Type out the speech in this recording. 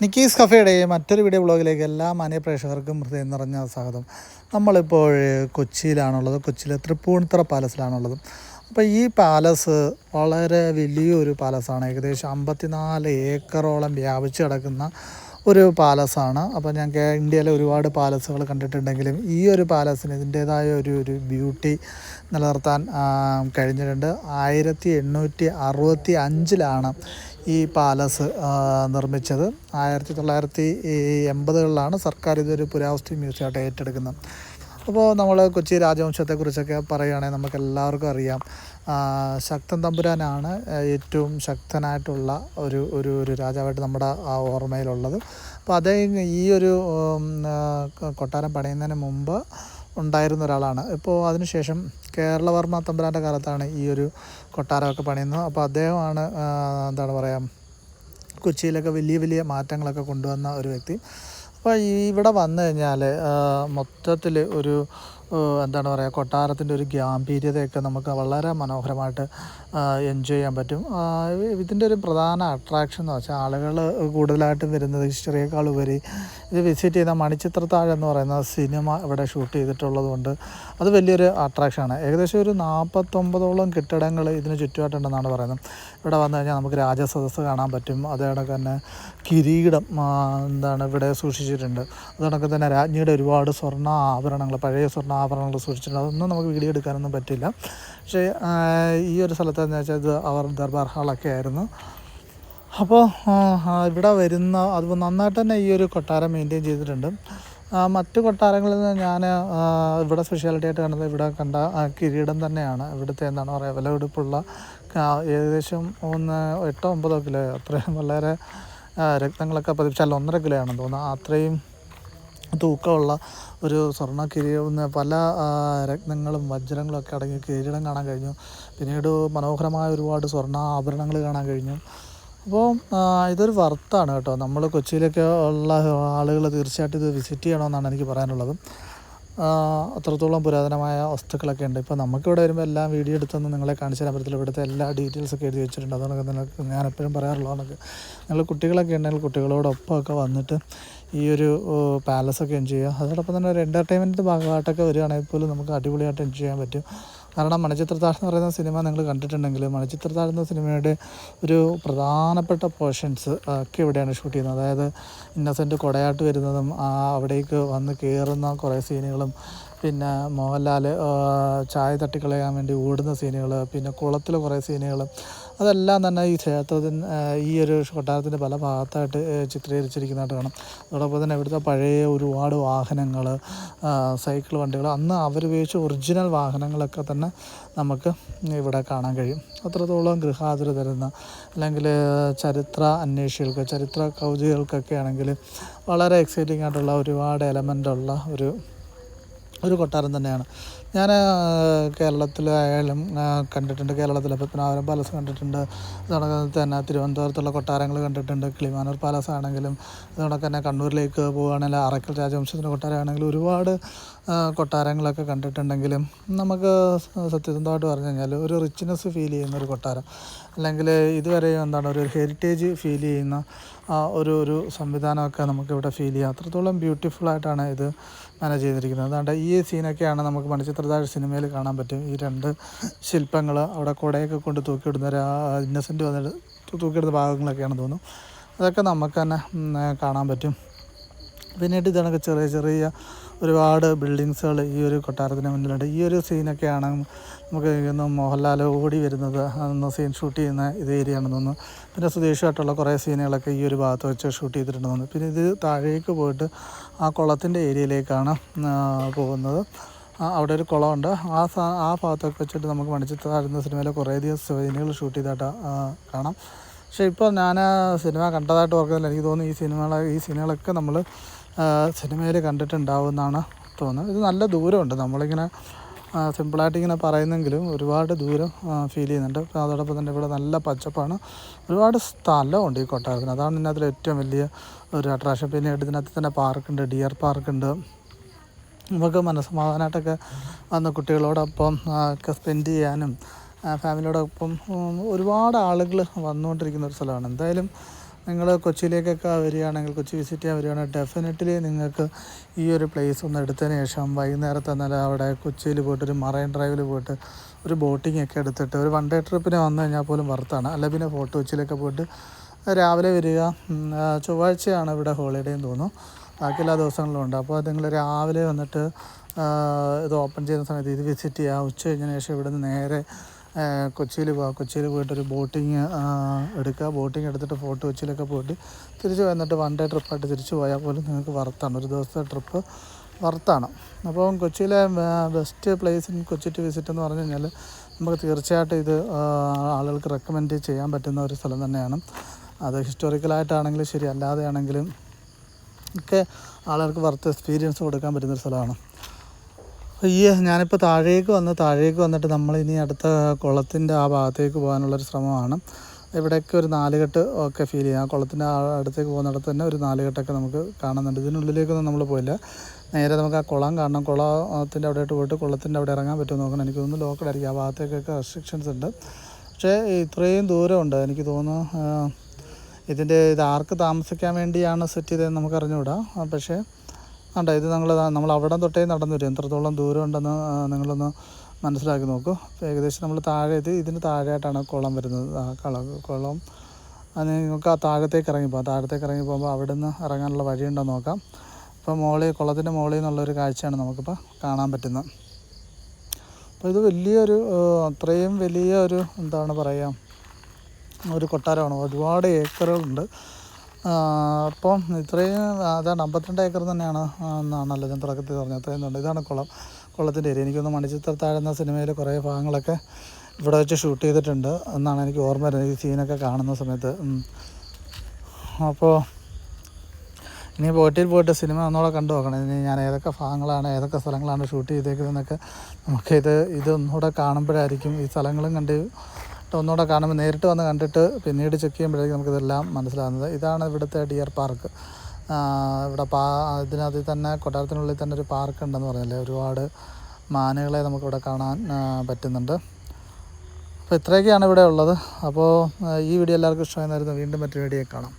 Nikki's കഫേയുടെ മറ്റൊരു video ബ്ലോഗിലേക്ക് എല്ലാ മാന്യ പ്രേക്ഷകർക്കും ഹൃദയം നിറഞ്ഞ സ്വാഗതം. നമ്മളിപ്പോൾ കൊച്ചിയിലാണുള്ളത്. കൊച്ചിയിലെ തൃപ്പൂണിത്തറ പാലസിലാണുള്ളത്. അപ്പോൾ ഈ പാലസ് വളരെ വലിയൊരു പാലസാണ്. ഏകദേശം അമ്പത്തിനാല് ഏക്കറോളം വ്യാപിച്ച് കിടക്കുന്ന ഒരു പാലസാണ്. അപ്പോൾ ഞാൻ ഇന്ത്യയിലെ ഒരുപാട് പാലസുകൾ കണ്ടിട്ടുണ്ടെങ്കിലും ഈ ഒരു പാലസിന് ഇതിന്റേതായ ഒരു ഒരു ബ്യൂട്ടി നിലനിർത്താൻ കഴിഞ്ഞിട്ടുണ്ട്. ആയിരത്തി എണ്ണൂറ്റി അറുപത്തി അഞ്ചിലാണ് ഈ പാലസ് നിർമ്മിച്ചത്. ആയിരത്തി തൊള്ളായിരത്തി എൺപതുകളിലാണ് സർക്കാർ ഇതൊരു പുരാവസ്തു മ്യൂസിയമായിട്ട് ഏറ്റെടുക്കുന്നത്. അപ്പോൾ നമ്മൾ കൊച്ചി രാജവംശത്തെക്കുറിച്ചൊക്കെ പറയുകയാണെങ്കിൽ നമുക്ക് എല്ലാവർക്കും അറിയാം ശക്തൻ തമ്പുരാനാണ് ഏറ്റവും ശക്തനായിട്ടുള്ള ഒരു ഒരു ഒരു രാജാവായിട്ട് നമ്മുടെ ആ ഓർമ്മയിലുള്ളത്. അപ്പോൾ അതേ ഈ ഒരു കൊട്ടാരം പണിയുന്നതിന് മുമ്പ് ഉണ്ടായിരുന്ന ഒരാളാണ്. ഇപ്പോൾ അതിനുശേഷം കേരളവർമ്മ തമ്പുരാന്റെ കാലത്താണ് ഈ ഒരു കൊട്ടാരമൊക്കെ പണിയുന്നത്. അപ്പോൾ അദ്ദേഹമാണ് എന്താണ് പറയുക കൊച്ചിയിലൊക്കെ വലിയ വലിയ മാറ്റങ്ങളൊക്കെ കൊണ്ടുവന്ന ഒരു വ്യക്തി. അപ്പോൾ ഇവിടെ വന്നു കഴിഞ്ഞാൽ മൊത്തത്തിൽ ഒരു എന്താണ് പറയുക കൊട്ടാരത്തിന്റെ ഒരു ഗാംഭീര്യതയൊക്കെ നമുക്ക് വളരെ മനോഹരമായിട്ട് എൻജോയ് ചെയ്യാൻ പറ്റും. ഇതിന്റെ ഒരു പ്രധാന അട്രാക്ഷൻ എന്ന് വെച്ചാൽ ആളുകൾ കൂടുതലായിട്ടും വരുന്നത് ഹിസ്റ്ററിയേക്കാൾ ഉപരി ഇത് വിസിറ്റ് ചെയ്യുന്ന മണിച്ചിത്രത്താഴ് എന്ന് പറയുന്ന സിനിമ ഇവിടെ ഷൂട്ട് ചെയ്തിട്ടുള്ളത് കൊണ്ട് അത് വലിയൊരു അട്രാക്ഷനാണ് ഏകദേശം ഒരു നാൽപ്പത്തൊമ്പതോളം കെട്ടിടങ്ങൾ ഇതിന് ചുറ്റുമായിട്ടുണ്ടെന്നാണ് പറയുന്നത്. ഇവിടെ വന്നു കഴിഞ്ഞാൽ നമുക്ക് രാജസദസ്സ് കാണാൻ പറ്റും. അതേടൊക്കെ തന്നെ കിരീടം എന്താണ് ഇവിടെ സൂക്ഷിച്ചിട്ടുണ്ട്. അതോടൊക്കെ തന്നെ രാജ്ഞിയുടെ ഒരുപാട് സ്വർണ ആഭരണങ്ങൾ പഴയ സ്വർണ ആഭരണങ്ങൾ സൂക്ഷിച്ചിട്ടുണ്ട്. അതൊന്നും നമുക്ക് വീഡിയോ എടുക്കാനൊന്നും പറ്റില്ല. പക്ഷേ ഈ ഒരു സ്ഥലത്ത് എന്ന് വെച്ചാൽ ഇത് അവർ ദർബാർ ഹാളൊക്കെ ആയിരുന്നു. അപ്പോൾ ഇവിടെ വരുന്ന അത് നന്നായിട്ട് തന്നെ ഈ ഒരു കൊട്ടാരം മെയിന്റെയിൻ ചെയ്തിട്ടുണ്ട്. മറ്റു കൊട്ടാരങ്ങളിൽ നിന്ന് ഞാൻ ഇവിടെ സ്പെഷ്യാലിറ്റി ആയിട്ട് കണ്ടത് ഇവിടെ കണ്ട കിരീടം തന്നെയാണ്. ഇവിടുത്തെ എന്താണ് പറയുക വിലപിടിപ്പുള്ള ഏകദേശം ഒന്ന് എട്ടോ ഒമ്പതോ കിലോ അത്രയും വളരെ രക്തങ്ങളൊക്കെ പതിപ്പിച്ചാൽ ഒന്നര കിലോയാണെന്ന് തോന്നുന്നു. അത്രയും തൂക്കമുള്ള ഒരു സ്വർണ കിരീടം പല രത്നങ്ങളും വജ്രങ്ങളും ഒക്കെ അടങ്ങിയ കിരീടം കാണാൻ കഴിഞ്ഞു. പിന്നീട് മനോഹരമായ ഒരുപാട് സ്വർണ ആഭരണങ്ങൾ കാണാൻ കഴിഞ്ഞു. അപ്പോൾ ഇതൊരു വർത്താണ് കേട്ടോ. നമ്മൾ കൊച്ചിയിലൊക്കെ ഉള്ള ആളുകൾ തീർച്ചയായിട്ടും ഇത് വിസിറ്റ് ചെയ്യണമെന്നാണ് എനിക്ക് പറയാനുള്ളത്. അത്രത്തോളം പുരാതനമായ വസ്തുക്കളൊക്കെ ഉണ്ട്. ഇപ്പോൾ നമുക്കിവിടെ വരുമ്പോൾ എല്ലാം വീഡിയോ എടുത്തൊന്നും നിങ്ങളെ കാണിച്ചു തരാൻ പറ്റത്തില്ല. ഇവിടുത്തെ എല്ലാ ഡീറ്റെയിൽസൊക്കെ എഴുതി വെച്ചിട്ടുണ്ട്. അതുകൊണ്ട് നിങ്ങൾക്ക് ഞാൻ എപ്പോഴും പറയാറുള്ളതാണ്. നിങ്ങൾ കുട്ടികളൊക്കെ ഉണ്ടെങ്കിൽ കുട്ടികളോടൊപ്പമൊക്കെ വന്നിട്ട് ഈ ഒരു പാലസൊക്കെ എൻജോയ് ചെയ്യുക അതോടൊപ്പം തന്നെ ഒരു എന്റർടൈൻമെന്റ് ഭാഗമായിട്ടൊക്കെ വരികയാണെങ്കിൽ പോലും നമുക്ക് അടിപൊളിയായിട്ട് എൻജോയ് ചെയ്യാൻ പറ്റും. കാരണം മണിച്ചിത്രത്താഴ് എന്ന് പറയുന്ന സിനിമ നിങ്ങൾ കണ്ടിട്ടുണ്ടെങ്കിൽ മണിച്ചിത്രത്താഴ് എന്ന സിനിമയുടെ ഒരു പ്രധാനപ്പെട്ട പോർഷൻസ് ഒക്കെ ഇവിടെയാണ് ഷൂട്ട് ചെയ്യുന്നത്. അതായത് ഇന്നസെന്റ് കൊടയാട്ട് വരുന്നതും അവിടേക്ക് വന്ന് കയറുന്ന കുറേ സീനുകളും പിന്നെ മോഹൻലാൽ ചായ തട്ടിക്കളയാൻ വേണ്ടി ഓടുന്ന സീനുകൾ പിന്നെ കുളത്തിൽ കുറേ സീനുകൾ. അതെല്ലാം തന്നെ ഈ ക്ഷേത്രത്തിന് ഈ ഒരു കൊട്ടാരത്തിന്റെ പല ഭാഗത്തായിട്ട് ചിത്രീകരിച്ചിരിക്കുന്നതായിട്ട് കാണാം. അതോടൊപ്പം തന്നെ ഇവിടുത്തെ പഴയ ഒരുപാട് വാഹനങ്ങൾ സൈക്കിൾ വണ്ടികൾ അന്ന് അവർ അവരുപയോഗിച്ച ഒറിജിനൽ വാഹനങ്ങളൊക്കെ തന്നെ നമുക്ക് ഇവിടെ കാണാൻ കഴിയും. അത്രത്തോളം ഗൃഹാതുര തരുന്ന അല്ലെങ്കിൽ ചരിത്ര അന്വേഷികൾക്ക് ചരിത്ര കൗതുകൾക്കൊക്കെ ആണെങ്കിൽ വളരെ എക്സൈറ്റിംഗ് ആയിട്ടുള്ള ഒരുപാട് എലമെന്റുള്ള ഒരു ഒരു കൊട്ടാരം തന്നെയാണ്. ഞാൻ കേരളത്തിലായാലും കണ്ടിട്ടുണ്ട് കേരളത്തിലെ. പത്മനാഭപുരം പാലസ് കണ്ടിട്ടുണ്ട്. അതോടൊപ്പം തന്നെ തിരുവനന്തപുരത്തുള്ള കൊട്ടാരങ്ങൾ കണ്ടിട്ടുണ്ട്. കിളിമാനൂർ പാലസ് ആണെങ്കിലും അതോടൊപ്പം തന്നെ കണ്ണൂരിലേക്ക് പോവുകയാണെങ്കിൽ അറക്കൽ രാജവംശത്തിന്റെ കൊട്ടാരമാണെങ്കിലും ഒരുപാട് കൊട്ടാരങ്ങളൊക്കെ കണ്ടിട്ടുണ്ടെങ്കിലും നമുക്ക് സത്യസന്ധമായിട്ട് പറഞ്ഞു കഴിഞ്ഞാൽ ഒരു റിച്ച്നെസ് ഫീൽ ചെയ്യുന്ന ഒരു കൊട്ടാരം. അല്ലെങ്കിൽ ഇതുവരെ എന്താണ് ഒരു ഹെറിറ്റേജ് ഫീൽ ചെയ്യുന്ന ഒരു ഒരു സംവിധാനമൊക്കെ നമുക്കിവിടെ ഫീൽ ചെയ്യാം. അത്രത്തോളം ബ്യൂട്ടിഫുൾ ആയിട്ടാണ് ഇത് മാനേജ് ചെയ്തിരിക്കുന്നത്. അതുകൊണ്ട് ഈ സീനൊക്കെയാണ് നമുക്ക് മണിച്ചിത്രത്താഴ് സിനിമയിൽ കാണാൻ പറ്റും. ഈ രണ്ട് ശില്പങ്ങൾ അവിടെ കുടയൊക്കെ കൊണ്ട് തൂക്കിയിടുന്ന ഒരു ഇന്നസെന്റ് വന്നിട്ട് തൂക്കിയിടുന്ന ഭാഗങ്ങളൊക്കെയാണ് തോന്നുന്നു. അതൊക്കെ നമുക്ക് തന്നെ കാണാൻ പറ്റും. പിന്നീട് ഇതണക്ക് ചെറിയ ചെറിയ ഒരുപാട് ബിൽഡിങ്സുകൾ ഈ ഒരു കൊട്ടാരത്തിന് മുന്നിലുണ്ട്. ഈ ഒരു സീനൊക്കെയാണ് നമുക്ക് ഇന്ന് മോഹൻലാൽ ഓടി വരുന്നത്. അന്ന് സീൻ ഷൂട്ട് ചെയ്യുന്ന ഇത് ഏരിയ ആണെന്ന് തോന്നുന്നു. പിന്നെ സുധീഷായിട്ടുള്ള കുറേ സീനുകളൊക്കെ ഈ ഒരു ഭാഗത്ത് വെച്ച് ഷൂട്ട് ചെയ്തിട്ടുണ്ടെന്ന് പിന്നെ ഇത് താഴേക്ക് പോയിട്ട് ആ കുളത്തിന്റെ ഏരിയയിലേക്കാണ് പോകുന്നത്. അവിടെ ഒരു കുളമുണ്ട്. ആ സാ ആ ഭാഗത്തൊക്കെ വെച്ചിട്ട് നമുക്ക് മണിച്ചിത്താരുന്ന സിനിമയിലെ കുറേയധികം സീനുകൾ ഷൂട്ട് ചെയ്തതായിട്ട് കാണാം. പക്ഷേ ഇപ്പോൾ ഞാൻ സിനിമ കണ്ടതായിട്ട് ഓർക്കുന്നില്ല. എനിക്ക് തോന്നുന്നു ഈ സിനിമകളെ ഈ സിനിമകളൊക്കെ നമ്മൾ സിനിമയിൽ കണ്ടിട്ടുണ്ടാവുമെന്നാണ് തോന്നുന്നത്. ഇത് നല്ല ദൂരമുണ്ട്. നമ്മളിങ്ങനെ സിമ്പിളായിട്ട് ഇങ്ങനെ പറയുന്നെങ്കിലും ഒരുപാട് ദൂരം ഫീൽ ചെയ്യുന്നുണ്ട്. അതോടൊപ്പം തന്നെ ഇവിടെ നല്ല പച്ചപ്പാണ്. ഒരുപാട് സ്ഥലമുണ്ട് ഈ കൊട്ടാരത്തിന്. അതാണ് ഇതിനകത്തിൽ ഏറ്റവും വലിയ ഒരു അട്രാക്ഷൻ പിന്നെ ഇതിനകത്ത് തന്നെ പാർക്കുണ്ട് ഡിയർ പാർക്കുണ്ട്. നമുക്ക് മനസ്സമാധാനമായിട്ടൊക്കെ വന്ന് കുട്ടികളോടൊപ്പം ഒക്കെ സ്പെൻഡ് ചെയ്യാനും ഫാമിലിയോടൊപ്പം ഒരുപാട് ആളുകൾ വന്നുകൊണ്ടിരിക്കുന്ന ഒരു സ്ഥലമാണ്. എന്തായാലും നിങ്ങൾ കൊച്ചിയിലേക്കൊക്കെ വരികയാണെങ്കിൽ കൊച്ചി വിസിറ്റ് ചെയ്യാൻ വരികയാണെങ്കിൽ ഡെഫിനറ്റ്ലി നിങ്ങൾക്ക് ഈ ഒരു പ്ലേസ് ഒന്ന് എടുത്തതിന് ശേഷം വൈകുന്നേരത്തെ എന്നാൽ അവിടെ കൊച്ചിയിൽ പോയിട്ട് ഒരു മറൈൻ ഡ്രൈവിൽ പോയിട്ട് ഒരു ബോട്ടിംഗ് ഒക്കെ എടുത്തിട്ട് ഒരു വൺ ഡേ ട്രിപ്പിന് വന്നു കഴിഞ്ഞാൽ പോലും വർത്താണ് അല്ല പിന്നെ ഫോർട്ട് കൊച്ചിയിലൊക്കെ പോയിട്ട് രാവിലെ വരിക. ചൊവ്വാഴ്ചയാണ് ഇവിടെ ഹോളിഡേ എന്ന് തോന്നുന്നു. ബാക്കി എല്ലാ ദിവസങ്ങളിലും ഉണ്ട്. അപ്പോൾ നിങ്ങൾ രാവിലെ വന്നിട്ട് ഇത് ഓപ്പൺ ചെയ്യുന്ന സമയത്ത് ഇത് വിസിറ്റ് ചെയ്യുക. ഉച്ച കഴിഞ്ഞതിന് ശേഷം ഇവിടെ നിന്ന് നേരെ കൊച്ചിയിൽ പോവുക കൊച്ചിയിൽ പോയിട്ടൊരു ബോട്ടിങ് എടുക്കുക ബോട്ടിങ് എടുത്തിട്ട് ഫോർട്ട് കൊച്ചിയിലൊക്കെ പോയിട്ട് തിരിച്ച് വന്നിട്ട് വൺ ഡേ ട്രിപ്പായിട്ട് തിരിച്ച് പോയാൽ പോലും നിങ്ങൾക്ക് വർത്താണ്. ഒരു ദിവസത്തെ ട്രിപ്പ് വർത്താണ്. അപ്പം കൊച്ചിയിലെ best place in Kochi to visit എന്ന് പറഞ്ഞു കഴിഞ്ഞാൽ നമുക്ക് തീർച്ചയായിട്ടും ഇത് ആളുകൾക്ക് റെക്കമെൻഡ് ചെയ്യാൻ പറ്റുന്ന ഒരു സ്ഥലം തന്നെയാണ്. അത് ഹിസ്റ്റോറിക്കലായിട്ടാണെങ്കിലും ശരി അല്ലാതെയാണെങ്കിലും ഒക്കെ ആളുകൾക്ക് വർത്ത് എക്സ്പീരിയൻസ് കൊടുക്കാൻ പറ്റുന്നൊരു സ്ഥലമാണ്. ഈ ഞാനിപ്പോൾ താഴേക്ക് വന്ന് താഴേക്ക് വന്നിട്ട് നമ്മൾ ഇനി അടുത്ത കുളത്തിന്റെ ആ ഭാഗത്തേക്ക് പോകാനുള്ളൊരു ശ്രമമാണ്. ഇവിടെയൊക്കെ ഒരു നാലുകെട്ട് ഒക്കെ ഫീൽ ചെയ്യാം. ആ കുളത്തിന്റെ അടുത്തേക്ക് പോകുന്നിടത്ത് തന്നെ ഒരു നാലുകെട്ടൊക്കെ നമുക്ക് കാണുന്നുണ്ട്. ഇതിനുള്ളിലേക്കൊന്നും നമ്മൾ പോയില്ല. നേരെ നമുക്ക് ആ കുളം കാണണം. കുളത്തിന്റെ അവിടെയായിട്ട് പോയിട്ട് കുളത്തിന്റെ അവിടെ ഇറങ്ങാൻ പറ്റുമോ നോക്കണം. എനിക്ക് തോന്നുന്നു ലോക്കൽ ആയിരിക്കും. ആ ഭാഗത്തേക്കൊക്കെ റെസ്ട്രിക്ഷൻസ് ഉണ്ട്. പക്ഷേ ഇത്രയും ദൂരമുണ്ട്. എനിക്ക് തോന്നുന്നു ഇതിന്റെ ഇത് ആർക്ക് താമസിക്കാൻ വേണ്ടിയാണ് സെറ്റ് ചെയ്തതെന്ന് നമുക്ക് അറിഞ്ഞുകൂടാ. പക്ഷേ കണ്ടോ ഇത് നിങ്ങൾ നമ്മൾ അവിടെ തൊട്ടേ നടന്നു വരും എത്രത്തോളം ദൂരം ഉണ്ടെന്ന് നിങ്ങളൊന്ന് മനസ്സിലാക്കി നോക്കൂ. ഏകദേശം നമ്മൾ താഴെ ഇത് ഇതിന് താഴെയായിട്ടാണ് കുളം വരുന്നത്. കള കുളം. അത് നിങ്ങൾക്ക് ആ താഴത്തേക്ക് ഇറങ്ങി പോകാം താഴത്തേക്ക് ഇറങ്ങി പോകുമ്പോൾ അവിടെ നിന്ന് ഇറങ്ങാനുള്ള വഴിയുണ്ടോ നോക്കാം. ഇപ്പോൾ മോളി കുളത്തിന്റെ മുകളിൽ നിന്നുള്ളൊരു കാഴ്ചയാണ് നമുക്കിപ്പോൾ കാണാൻ പറ്റുന്നത്. അപ്പോൾ ഇത് വലിയൊരു അത്രയും വലിയ ഒരു എന്താണ് പറയുക ഒരു കൊട്ടാരമാണ്. ഒരുപാട് ഏക്കറുകളുണ്ട്. അപ്പം ഇത്രയും അതാണ് അമ്പത്തിരണ്ട് ഏക്കർ തന്നെയാണ് എന്നാണല്ലോ ഞാൻ തുടക്കത്തിൽ പറഞ്ഞത്. അത്രയും ഉണ്ട്. ഇതാണ് കുളം. കുളത്തിന്റെ ഏരിയ. എനിക്കൊന്ന് മണിച്ചിത്രത്താഴ് എന്ന സിനിമയിൽ കുറേ ഭാഗങ്ങളൊക്കെ ഇവിടെ വെച്ച് ഷൂട്ട് ചെയ്തിട്ടുണ്ട് എന്നാണ് എനിക്ക് ഓർമ്മ വരുന്നത്. ഈ സീനൊക്കെ കാണുന്ന സമയത്ത്. അപ്പോൾ ഇനി ബോട്ടിൽ പോയിട്ട് സിനിമ ഒന്നുകൂടെ കണ്ടു നോക്കണം. ഇനി ഞാൻ ഏതൊക്കെ ഭാഗങ്ങളാണ് ഏതൊക്കെ സ്ഥലങ്ങളാണ് ഷൂട്ട് ചെയ്തേക്കുന്നതെന്നൊക്കെ നമുക്കിത് ഇതൊന്നുകൂടെ കാണുമ്പോഴായിരിക്കും ഈ സ്ഥലങ്ങളും കണ്ട് ഒന്നുകൂടെ കാണുമ്പോൾ നേരിട്ട് വന്ന് കണ്ടിട്ട് പിന്നീട് ചെക്ക് ചെയ്യുമ്പോഴേക്കും നമുക്കിതെല്ലാം മനസ്സിലാകുന്നത്. ഇതാണ് ഇവിടുത്തെ ഡിയർ പാർക്ക് ഇവിടെ പാ ഇതിനകത്ത് തന്നെ കൊട്ടാരത്തിനുള്ളിൽ തന്നെ ഒരു പാർക്ക് ഉണ്ടെന്ന് പറഞ്ഞല്ലേ? ഒരുപാട് മാനുകളെ നമുക്കിവിടെ കാണാൻ പറ്റുന്നുണ്ട്. അപ്പോൾ ഇത്രയൊക്കെയാണ് ഇവിടെ ഉള്ളത്. അപ്പോൾ ഈ വീഡിയോ എല്ലാവർക്കും ഇഷ്ടമായിരുന്നു വീണ്ടും മറ്റൊരു വീഡിയോ കാണാം.